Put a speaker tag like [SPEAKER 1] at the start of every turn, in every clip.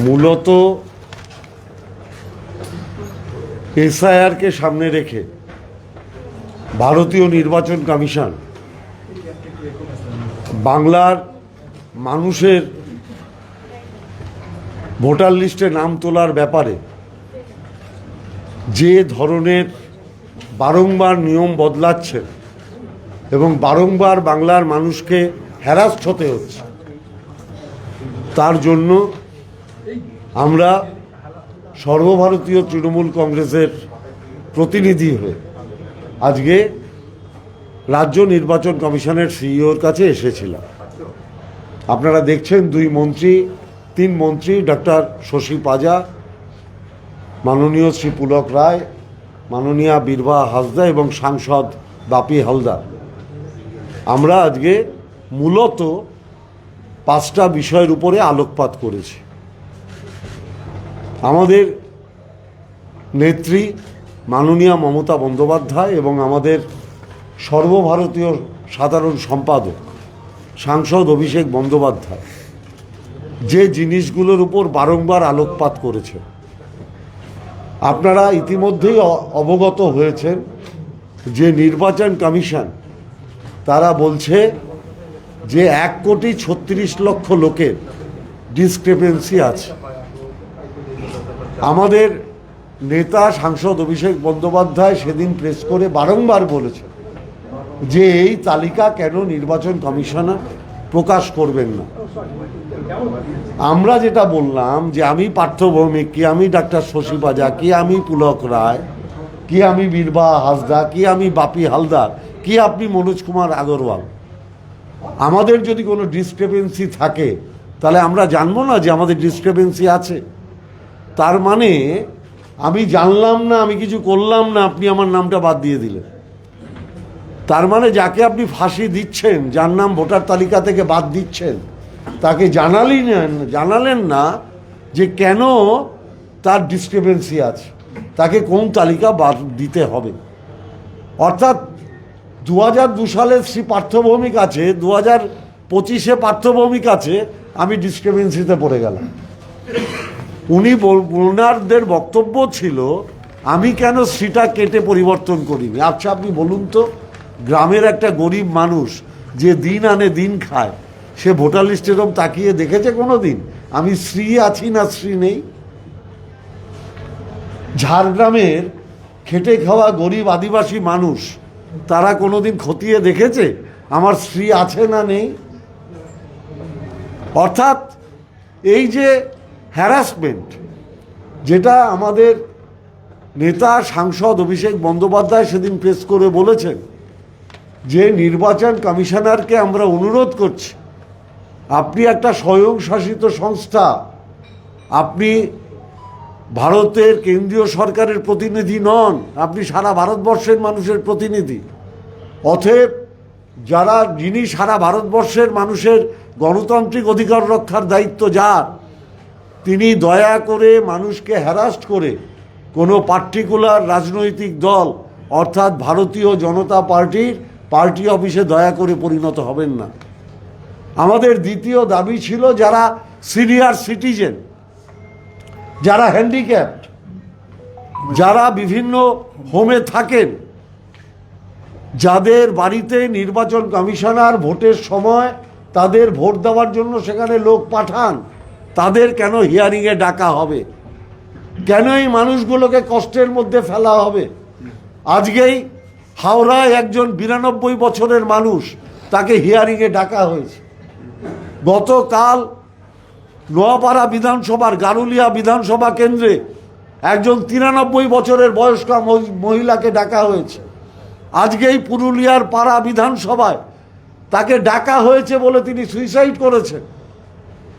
[SPEAKER 1] মূলত এসআইআরকে সামনে রেখে ভারতীয় নির্বাচন কমিশন বাংলার মানুষের ভোটার লিস্টে নাম তোলার ব্যাপারে যে ধরনের বারংবার নিয়ম বদলাচ্ছে এবং বারংবার বাংলার মানুষকে হ্যারাস্ট হতে হচ্ছে, তার জন্য আমরা সর্বভারতীয় তৃণমূল কংগ্রেসের প্রতিনিধি হয়ে আজকে রাজ্য নির্বাচন কমিশনের সিইওর কাছে এসেছিলাম। আপনারা দেখছেন দুই মন্ত্রী, তিন মন্ত্রী ডক্টর শশী পাজা, মাননীয় শ্রী পুলক রায়, মাননীয়া বীরভা হাসদা এবং সাংসদ বাপি হালদার। আমরা আজকে মূলত পাঁচটা বিষয়ের উপরে আলোকপাত করেছি। আমাদের নেত্রী মাননীয়া মমতা বন্দ্যোপাধ্যায় এবং আমাদের সর্বভারতীয় সাধারণ সম্পাদক, সাংসদ অভিষেক বন্দ্যোপাধ্যায়, যে জিনিসগুলোর উপর বারংবার আলোকপাত করেছে। আপনারা ইতিমধ্যেই অবগত হয়েছেন যে নির্বাচন কমিশন, তারা বলছে যে এক কোটি ছত্রিশ লক্ষ লোকের ডিসক্রিপেন্সি আছে। আমাদের নেতা, সাংসদ অভিষেক বন্দ্যোপাধ্যায় সেদিন প্রেস করে বারংবার বলেছেন যে এই তালিকা কেন নির্বাচন কমিশনার প্রকাশ করবেন না। আমরা যেটা বললাম যে আমি পার্থ ভৌমিক কি আমি ডাক্তার শশী বাজা, কি আমি পুলক রায়, কি আমি বীরবা হাসদা, কি আমি বাপি হালদার, কি আপনি মনোজ কুমার আগরওয়াল, আমাদের যদি কোনো ডিসক্রিপেন্সি থাকে, তাহলে আমরা জানব না যে আমাদের ডিসক্রিপেন্সি আছে। তার মানে আমি জানলাম না, আমি কিছু করলাম না, আপনি আমার নামটা বাদ দিয়ে দিলেন। তার মানে যাকে আপনি ফাঁসি দিচ্ছেন, যার নাম ভোটার তালিকা থেকে বাদ দিচ্ছেন, তাকে জানালেই না, জানালেন না যে কেন তার ডিসক্রিপেন্সি আছে। তাকে কোন তালিকা বাদ দিতে হবে? অর্থাৎ দু হাজার দু সালের শ্রী পার্থভৌমিক আছে দু হাজার পঁচিশে পার্থভৌমিক আছে, আমি ডিসক্রিপেন্সিতে পড়ে গেলাম। উনি ওনারদের বক্তব্য ছিল, আমি কেন সেটা কেটে পরিবর্তন করিনি? আচ্ছা আপনি বলুন তো, গ্রামের একটা গরিব মানুষ যে দিন আনে দিন খায়, সে ভোটার লিস্ট এরকম তাকিয়ে দেখেছে কোনো দিন আমি শ্রী আছি না শ্রী নেই? ঝাড়গ্রামের খেটে খাওয়া গরিব আদিবাসী মানুষ, তারা কোনো দিন খতিয়ে দেখেছে? আমার স্ত্রী আছে না নেই? অর্থাৎ, এই যে হ্যারাসমেন্ট যেটা আমাদের নেতা, সাংসদ অভিষেক বন্দ্যোপাধ্যায় সেদিন প্রেস করে বলেছেন যে নির্বাচন কমিশনারকে আমরা অনুরোধ করছি, আপনি একটা স্বয়ংশাসিত সংস্থা, আপনি ভারতের কেন্দ্রীয় সরকারের প্রতিনিধি নন, আপনি সারা ভারতবর্ষের মানুষের প্রতিনিধি। অতএব যারা, যিনি সারা ভারতবর্ষের মানুষের গণতান্ত্রিক অধিকার রক্ষার দায়িত্ব, যার তিনি দয়া করে মানুষকে হ্যারাস্ট করে কোনো পার্টিকুলার রাজনৈতিক দল, অর্থাৎ ভারতীয় জনতা পার্টির পার্টি অফিসে দয়া করে পরিণত হবেন না। আমাদের দ্বিতীয় দাবি ছিল যারা সিনিয়র সিটিজেন যারা হ্যান্ডিক্যাপড যারা বিভিন্ন হোমে থাকেন, যাদের বাড়িতে নির্বাচন কমিশনার ভোটের সময় তাদের ভোট দেওয়ার জন্য সেখানে লোক পাঠান তাদের কেন হিয়ারিংয়ে ডাকা হবে? কেন এই মানুষগুলোকে কষ্টের মধ্যে ফেলা হবে? আজকেই হাওড়ায় একজন বিরানব্বই বছরের মানুষ তাকে হিয়ারিংয়ে ডাকা হয়েছে। গতকাল নোয়াপাড়া বিধানসভার, গারুলিয়া বিধানসভা কেন্দ্রে একজন তিরানব্বই বছরের বয়স্ক মহি- মহিলাকে ডাকা হয়েছে। আজকেই পুরুলিয়ার পাড়া বিধানসভায় তাকে ডাকা হয়েছে বলে তিনি সুইসাইড করেছেন।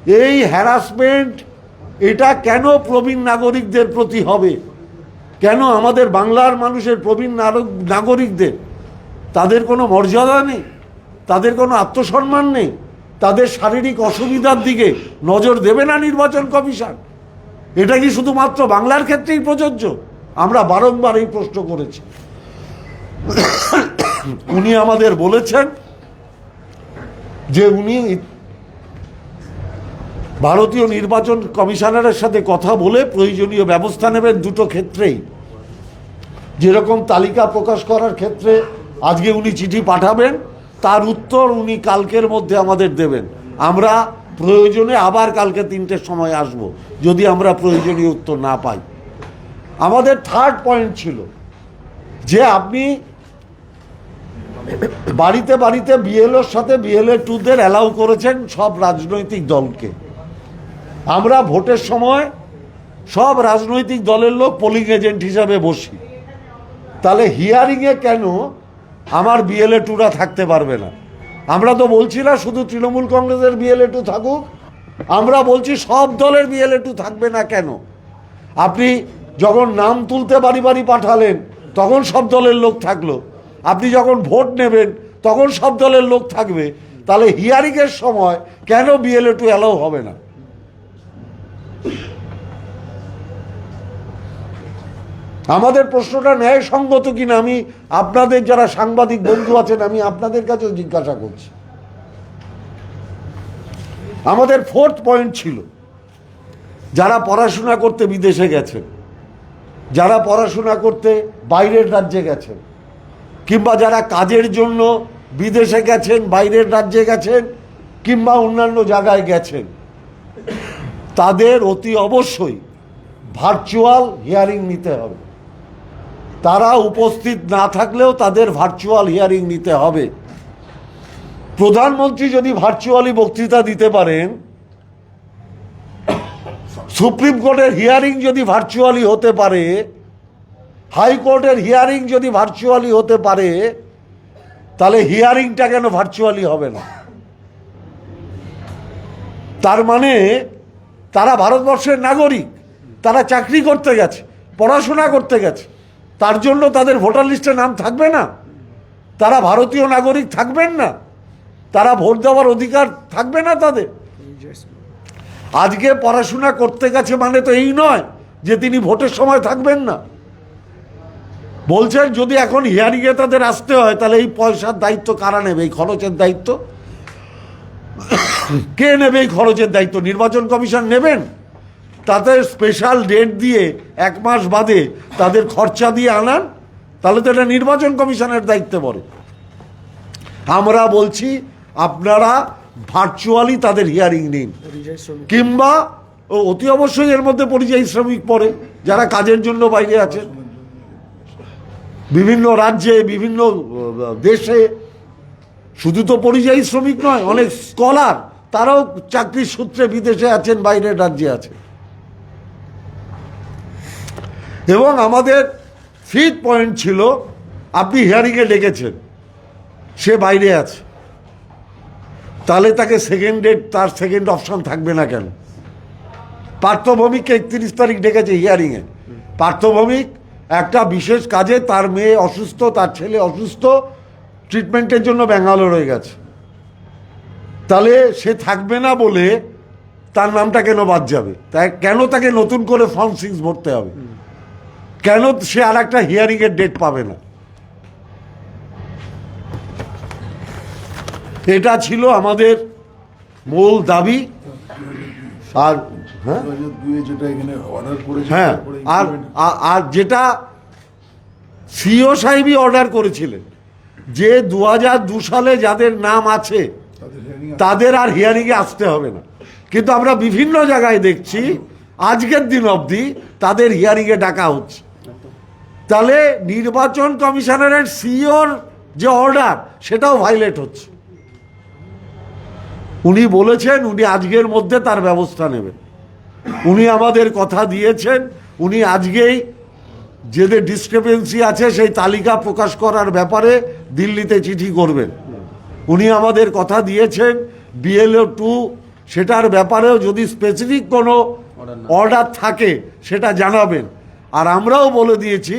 [SPEAKER 1] এই হ্যারাসমেন্ট এটা কেন প্রবীণ নাগরিকদের প্রতি হবে? কেন আমাদের বাংলার মানুষের প্রবীণ নাগরিকদের, তাদের কোনো মর্যাদা নেই? তাদের কোনো আত্মসম্মান নেই? তাদের শারীরিক অসুবিধার দিকে নজর দেবে না নির্বাচন কমিশন? এটা কি শুধুমাত্র বাংলার ক্ষেত্রেই প্রযোজ্য? আমরা বারংবার এই প্রশ্ন করেছি। উনি আমাদের বলেছেন যে উনি ভারতীয় নির্বাচন কমিশনারের সাথে কথা বলে প্রয়োজনীয় ব্যবস্থা নেবেন দুটো ক্ষেত্রেই। যেরকম তালিকা প্রকাশ করার ক্ষেত্রে আজকে উনি চিঠি পাঠাবেন, তার উত্তর উনি কালকের মধ্যে আমাদের দেবেন। আমরা প্রয়োজনে আবার কালকে তিনটের সময় আসব, যদি আমরা প্রয়োজনীয় উত্তর না পাই। আমাদের থার্ড পয়েন্ট ছিল যে আপনি বাড়িতে বাড়িতে বিএলওর সাথে বিএলএ টুদের অ্যালাউ করেছেন সব রাজনৈতিক দলকে। আমরা ভোটের সময় সব রাজনৈতিক দলের লোক পোলিং এজেন্ট হিসাবে বসি। তাহলে হিয়ারিংয়ে কেন আমার বিএলএ টুরা থাকতে পারবে না? আমরা তো বলছি না শুধু তৃণমূল কংগ্রেসের বিএলএ টু থাকুক, আমরা বলছি সব দলের বিএলএ টু থাকবে না কেন? আপনি যখন নাম তুলতে বাড়ি বাড়ি পাঠালেন, তখন সব দলের লোক থাকল। আপনি যখন ভোট নেবেন, তখন সব দলের লোক থাকবে। তাহলে হিয়ারিংয়ের সময় কেন বিএলএ টু অ্যালাউ হবে না? আমাদের প্রশ্নটা ন্যায়সঙ্গত কিনা আমি আপনাদের যারা সাংবাদিক বন্ধু আছেন, আমি আপনাদের কাছেও জিজ্ঞাসা করছি। আমাদের ফোর্থ পয়েন্ট ছিল, যারা পড়াশোনা করতে বিদেশে গেছেন, যারা পড়াশোনা করতে বাইরের রাজ্যে গেছেন, কিংবা যারা কাজের জন্য বিদেশে গেছেন, বাইরের রাজ্যে গেছেন, কিংবা অন্যান্য জায়গায় গেছেন তাদের অতি অবশ্যই ভার্চুয়াল হিয়ারিং নিতে হবে। তারা উপস্থিত না থাকলেও তাদের ভার্চুয়াল হিয়ারিং নিতে হবে। প্রধানমন্ত্রী যদি ভার্চুয়ালি বক্তৃতা দিতে পারেন, সুপ্রিম কোর্টের হিয়ারিং যদি ভার্চুয়ালি হতে পারে হাইকোর্টের হিয়ারিং যদি ভার্চুয়ালি হতে পারে, তাহলে হিয়ারিংটা কেন ভার্চুয়ালি হবে না? তার মানে তারা ভারতবর্ষের নাগরিক, তারা চাকরি করতে গেছে, পড়াশোনা করতে গেছে, তার জন্য তাদের ভোটার লিস্টে নাম থাকবে না। তারা ভারতীয় নাগরিক থাকবেন না। তারা ভোট দেওয়ার অধিকার থাকবে না তাদের। আজকে পড়াশোনা করতে গেছে মানে তো এই নয় যে তিনি ভোটের সময় থাকবেন না। বলছেন যদি এখন হিয়ারিংয়ে তাদের আসতে হয়, তাহলে এই পয়সার দায়িত্ব কারা নেবে? এই খরচের দায়িত্ব? কে নেবে এই খরচের দায়িত্ব? নির্বাচন কমিশন নেবেন? তাদের স্পেশাল ডেট দিয়ে এক মাস বাদে তাদের খরচা দিয়ে আনান, তাহলে তো এটা নির্বাচন কমিশনের দায়িত্বে পড়ে। আমরা বলছি, আপনারা ভার্চুয়ালি তাদের হিয়ারিং নিন। কিংবা অতি অবশ্যই এর মধ্যে পরিযায়ী শ্রমিক পড়ে, যারা কাজের জন্য বাইরে আছেন। বিভিন্ন রাজ্যে, বিভিন্ন দেশে শুধু তো পরিযায়ী শ্রমিক নয়, অনেক স্কলার, তারাও চাকরির সূত্রে বিদেশে আছেন, বাইরের রাজ্যে আছে। এবং আমাদের ফিফথ পয়েন্ট ছিল, আপনি হিয়ারিংয়ে ডেকেছেন, সে বাইরে আছে। তাহলে তাকে সেকেন্ড ডেট তার সেকেন্ড অপশন থাকবে না কেন? পার্থভৌমিককে একত্রিশ তারিখ ডেকেছে হিয়ারিংয়ে। পার্থভৌমিক একটা বিশেষ কাজে, তার মেয়ে অসুস্থ, তার ছেলে অসুস্থ ট্রিটমেন্টের জন্য ব্যাঙ্গালোর গেছে। তাহলে সে থাকবে না বলে তার নামটা কেন বাদ যাবে? তাই কেন তাকে নতুন করে ফর্ম সিক্স ভরতে হবে? কেন সে আর একটা হিয়ারিংয়ের ডেট পাবে না? এটা ছিল আমাদের মূল দাবি। আর হ্যাঁ? হ্যাঁ আর আর যেটা সিও সাহেবই অর্ডার করেছিলেন। যে দু হাজার দু সালে যাদের নাম আছে
[SPEAKER 2] তাদের hearing আছে।
[SPEAKER 1] তাদের আর হিয়ারিংয়ে আসতে হবে না। কিন্তু আমরা বিভিন্ন জায়গায় দেখছি আজকের দিন অবধি তাদের হিয়ারিংয়ে ডাকা হচ্ছে। তাহলে নির্বাচন কমিশনারের সিওর যে অর্ডার সেটাও ভাইলেট হচ্ছে। উনি বলেছেন উনি আজকের মধ্যে তার ব্যবস্থা নেবেন। উনি আমাদের কথা দিয়েছেন উনি আজকেই যেদের ডিসক্রিপেন্সি আছে সেই তালিকা প্রকাশ করার ব্যাপারে দিল্লিতে চিঠি করবেন। উনি আমাদের কথা দিয়েছেন বিএলও টু সেটার ব্যাপারেও যদি স্পেসিফিক কোনো অর্ডার থাকে সেটা জানাবেন। আর আমরাও বলে দিয়েছি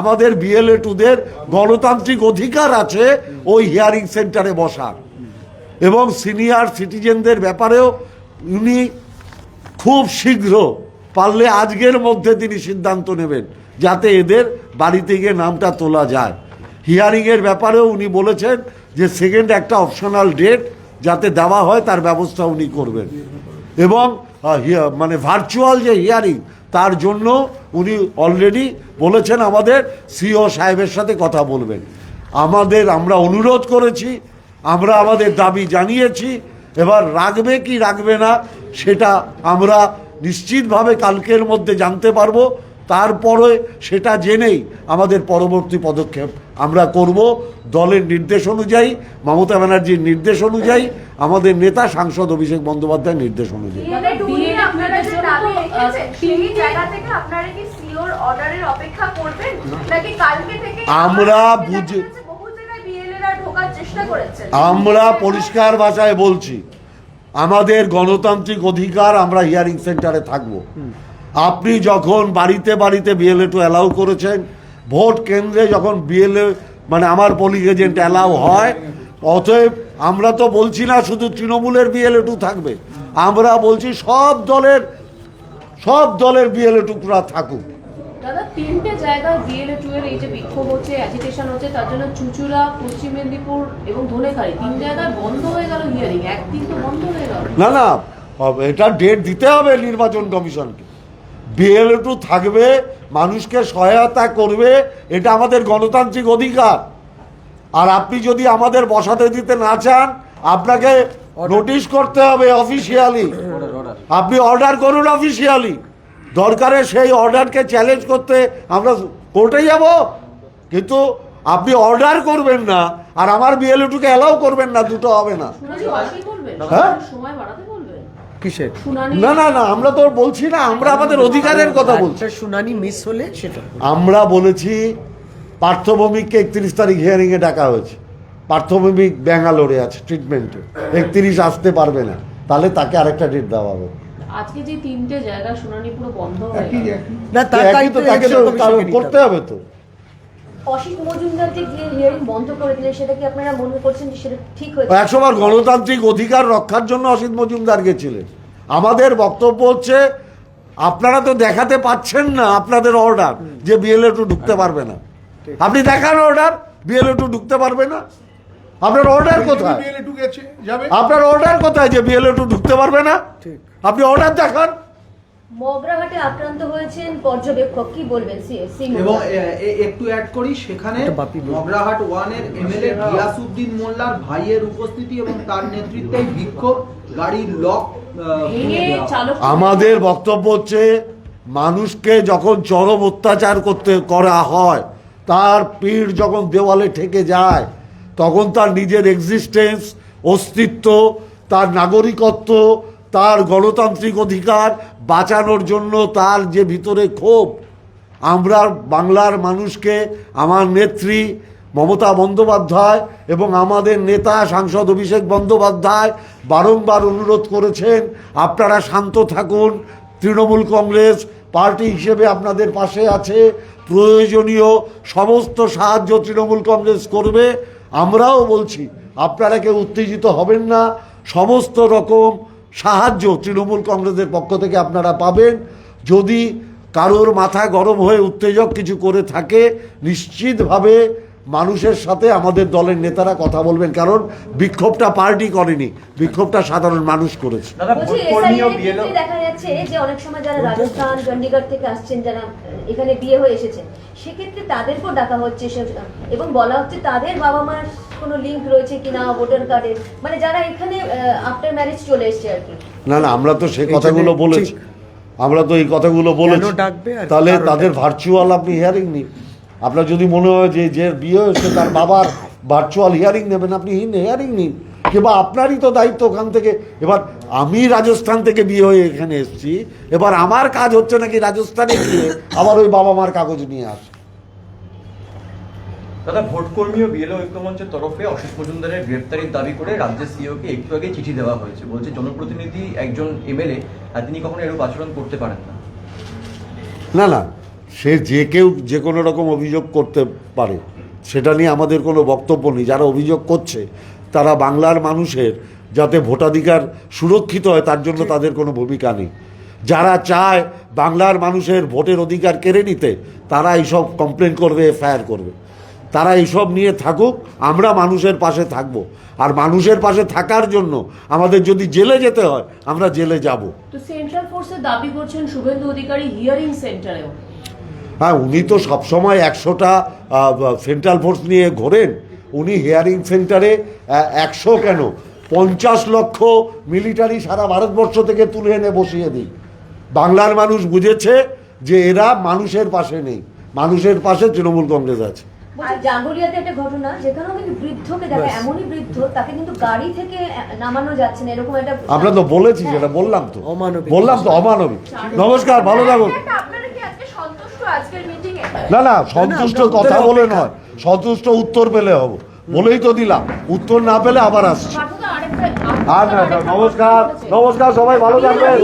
[SPEAKER 1] আমাদের বিএলএ টুদের গণতান্ত্রিক অধিকার আছে ওই হিয়ারিং সেন্টারে বসার। এবং সিনিয়র সিটিজেনদের ব্যাপারেও উনি খুব শীঘ্র পারলে আজকের মধ্যে তিনি সিদ্ধান্ত নেবেন। যাতে এদের বাড়িতে গিয়ে নামটা তোলা যায়। হিয়ারিংয়ের ব্যাপারেও উনি বলেছেন যে সেকেন্ড একটা অপশনাল ডেট যাতে দেওয়া হয় তার ব্যবস্থা উনি করবেন। এবং মানে ভার্চুয়াল যে হিয়ারিং তার জন্য উনি অলরেডি বলেছেন আমাদের সিও সাহেবের সাথে কথা বলবেন। আমাদের আমরা অনুরোধ করেছি, আমরা আমাদের দাবি জানিয়েছি, এবার রাখবে কি রাখবে না সেটা আমরা নিশ্চিতভাবে কালকের মধ্যে জানতে পারব। তারপরে সেটা জেনেই আমাদের পরবর্তী পদক্ষেপ আমরা করব। দলের নির্দেশ অনুযায়ী মমতা ব্যানার্জির নির্দেশ অনুযায়ী আমাদের নেতা সাংসদ অভিষেক বন্দ্যোপাধ্যায়ের নির্দেশ অনুযায়ী।
[SPEAKER 3] বিএলএ টু নিয়ে
[SPEAKER 4] বিএলএ
[SPEAKER 3] আপনারা যে
[SPEAKER 4] জন্য
[SPEAKER 3] দাবি
[SPEAKER 4] তো, আহ,
[SPEAKER 3] রেখেছেন, সেই
[SPEAKER 4] তিনটে-
[SPEAKER 3] জায়গা থেকে আপনারা কি সিওর অর্ডারের অপেক্ষা করবেন? নাকি কালকে থেকে
[SPEAKER 1] আমরা বুঝে- আমরা পরিষ্কার ভাষায় বলছি আমাদের গণতান্ত্রিক অধিকার আমরা হিয়ারিং সেন্টারে থাকব। আপনি যখন বাড়িতে বাড়িতে বিএলএ টু অ্যালাউ করেছেন ভোট কেন্দ্রে যখন বিএলএ মানে আমার পোলিং এজেন্ট অ্যালাউ হয় অতএব আমরা তো বলছি না শুধু তৃণমূলের বিএলএ টু থাকবে আমরা বলছি সব দলের সব দলের বিএলএ টুকরা থাকুক।
[SPEAKER 4] দাদা তিনটে জায়গায় বিএলএ টু এর এই যে বিক্ষোভ হচ্ছে অ্যাজিটেশন হচ্ছে তার জন্য চুচুড়া পশ্চিম মেদিনীপুর এবং ধনেখালি তিন জায়গায় বন্ধ হয়ে গেল হিয়ারিং একদিন তো বন্ধ হয়ে গেল।
[SPEAKER 1] না না এটা ডেট দিতে হবে নির্বাচন কমিশনকে। বিএলএ টু থাকবে মানুষকে সহায়তা করবে এটা আমাদের গণতান্ত্রিক অধিকার। আর আপনি যদি আমাদের বসাতে দিতে না চান আপনাকে নোটিশ করতে হবে অফিসিয়ালি আপনি অর্ডার করুন অফিসিয়ালি দরকারে সেই অর্ডারকে চ্যালেঞ্জ করতে আমরা কোর্টে যাব। কিন্তু আপনি অর্ডার করবেন না আর আমার বিএলএটুকে অ্যালাউ করবেন না দুটো হবে না। হ্যাঁ?
[SPEAKER 5] কিসের?
[SPEAKER 1] না না না আমরা তো বলছি না আমরা আমাদের অধিকারের কথা বলছি।
[SPEAKER 5] শুনানি মিস হলে সেটা
[SPEAKER 1] আমরা বলেছি পার্থভৌমিককে একত্রিশ তারিখ হিয়ারিংয়ে ডাকা হয়েছে। পার্থভৌমিক ব্যাঙ্গালোরে আছে ট্রিটমেন্টে একত্রিশ আসতে পারবে না। তাহলে তাকে আরেকটা ডেট দেওয়া হবে।
[SPEAKER 4] আজকে যে তিনটে জায়গা শুনানি পুরো বন্ধ হয়ে
[SPEAKER 5] না তার
[SPEAKER 1] তো তাকে তো করতে হবে তো।
[SPEAKER 3] অসিত মজুমদার যে হিয়ারিং বন্ধ করে দিলেন সেটা কি আপনারা মনে করছেন যে সেটা ঠিক হয়েছে?
[SPEAKER 1] একসময় গণতান্ত্রিক অধিকার রক্ষার জন্য অসিত মজুমদার গেছিলেন। আমাদের বক্তব্য হচ্ছে আপনারা তো দেখাতে পাচ্ছেন না আপনাদের অর্ডার যে বিএলএ টু ঢুকতে পারবে না। আপনি দেখান অর্ডার বিএলএ টু ঢুকতে পারবে না। আপনার অর্ডার কোথায়? আপনার অর্ডার কোথায় যে বিএলএ টু ঢুকতে পারবে না? আপনি অর্ডার দেখান।
[SPEAKER 3] মগরাহাটে আক্রান্ত হয়েছেন পর্যবেক্ষক। কি বলবেন
[SPEAKER 6] এবং একটু অ্যাড করি সেখানে। মগরাহাট ওয়ানের এমএলএ গিয়াসউদ্দিন মোল্লার ভাইয়ের উপস্থিতি এবং তার নেতৃত্বে বিক্ষোভ গাড়ির লক
[SPEAKER 1] আমাদের বক্তব্য হচ্ছে মানুষকে যখন চরম অত্যাচার করতে করা হয় তার পিঠ যখন দেওয়ালে ঠেকে যায় তখন তার নিজের এক্সিস্টেন্স অস্তিত্ব তার নাগরিকত্ব তার গণতান্ত্রিক অধিকার বাঁচানোর জন্য তার যে ভিতরে ক্ষোভ, আমরা বাংলার মানুষকে, আমার নেত্রী মমতা বন্দ্যোপাধ্যায় এবং আমাদের নেতা সাংসদ অভিষেক বন্দ্যোপাধ্যায় বারংবার অনুরোধ করেছেন, আপনারা শান্ত থাকুন, তৃণমূল কংগ্রেস পার্টি হিসেবে আপনাদের পাশে আছে, প্রয়োজনীয় সমস্ত সাহায্য তৃণমূল কংগ্রেস করবে, আমরাও বলছি, আপনারা কেউ উত্তেজিত হবেন না, সমস্ত রকম সাহায্য তৃণমূল কংগ্রেসের পক্ষ থেকে আপনারা পাবেন। যদি কারোর মাথা গরম হয়ে উত্তেজক কিছু করে থাকে নিশ্চিতভাবে মানুষের সাথে আমাদের দলের নেতারা কথা বলবেন কারণ বিক্ষোভটা পার্টি করেনি বিক্ষোভটা সাধারণ মানুষ করেছে।
[SPEAKER 3] যাচ্ছে যে অনেক সময় যারা রাজস্থান চণ্ডীগড় থেকে আসছেন যারা এখানে বিয়ে হয়ে এসেছেন সেক্ষেত্রে তাদেরকেও ডাকা হচ্ছে এবং বলা হচ্ছে তাদের বাবা মার কোনো লিঙ্ক রয়েছে কিনা ভোটার কার্ডের মানে যারা এখানে আফটার ম্যারেজ চলে এসছে আর কি।
[SPEAKER 1] না না আমরা তো সে কথাগুলো বলেছি। আমরা তো এই কথাগুলো বলেছি। তাহলে তাদের ভার্চুয়াল আপনি হিয়ারিং নিন। আপনার যদি মনে হয় যে যে বিয়ে হয়েছে তার বাবার ভার্চুয়াল হিয়ারিং নেবেন আপনি হিয়ারিং নিন। কিংবা আপনারই তো দায়িত্ব ওখান থেকে। এবার আমি রাজস্থান থেকে বিয়ে হয়ে এখানে এসেছি। এবার আমার কাজ হচ্ছে নাকি রাজস্থানে গিয়ে আবার ওই বাবা মার কাগজ নিয়ে আস।
[SPEAKER 7] দাদা ও বিএলও ঐক্যমঞ্চের তরফে মজুমদারের গ্রেপ্তারির দাবি করে রাজ্যের একটু আগে চিঠি দেওয়া হয়েছে। বলছে জনপ্রতিনিধি একজন এমএলএ আর তিনি কখনো এরূপ আচরণ করতে পারেন না।
[SPEAKER 1] না না সে যে কেউ যে কোনো রকম অভিযোগ করতে পারে। সেটা নিয়ে আমাদের কোনো বক্তব্য নেই। যারা অভিযোগ করছে তারা বাংলার মানুষের যাতে ভোটাধিকার সুরক্ষিত হয় তার জন্য তাদের কোনো ভূমিকা নেই। যারা চায় বাংলার মানুষের ভোটের অধিকার কেড়ে নিতে তারা এইসব কমপ্লেন করবে এফআইআর করবে। তারা এইসব নিয়ে থাকুক আমরা মানুষের পাশে থাকব। আর মানুষের পাশে থাকার জন্য আমাদের যদি জেলে যেতে হয় আমরা জেলে যাব।
[SPEAKER 4] তো সেন্ট্রাল ফোর্সের দাবি করছেন শুভেন্দু অধিকারী হিয়ারিং সেন্টারেও
[SPEAKER 1] হ্যাঁ উনি তো সবসময় একশোটা সেন্ট্রাল ফোর্স নিয়ে ঘোরেন। উনি হেয়ারিং সেন্টারে একশো কেন? পঞ্চাশ লক্ষ মিলিটারি সারা ভারতবর্ষ থেকে তুলে এনে বসিয়ে দিই বাংলার মানুষ বুঝেছে যে এরা মানুষের পাশে নেই। মানুষের পাশে তৃণমূল কংগ্রেস আছে।
[SPEAKER 3] জাঙ্গুলিয়াতে একটা ঘটনা যেখানেও কিন্তু বৃদ্ধকে দেখা এমনই বৃদ্ধ তাকে কিন্তু গাড়ি থেকে নামানো যাচ্ছে না এরকম একটা
[SPEAKER 1] আমরা তো বলেছি যেটা বললাম তো। বললাম তো অমানবিক। নমস্কার ভালো থাকুন।
[SPEAKER 4] আপনারা কি আজকে সন্তুষ্ট আজকের মিটিং এ
[SPEAKER 1] না না সন্তুষ্ট কথা বলে নয়। সন্তুষ্ট উত্তর পেলে হব বলেই তো দিলাম উত্তর না পেলে আবার আসছি
[SPEAKER 4] আচ্ছা
[SPEAKER 1] আর নমস্কার নমস্কার সবাই ভালো থাকবেন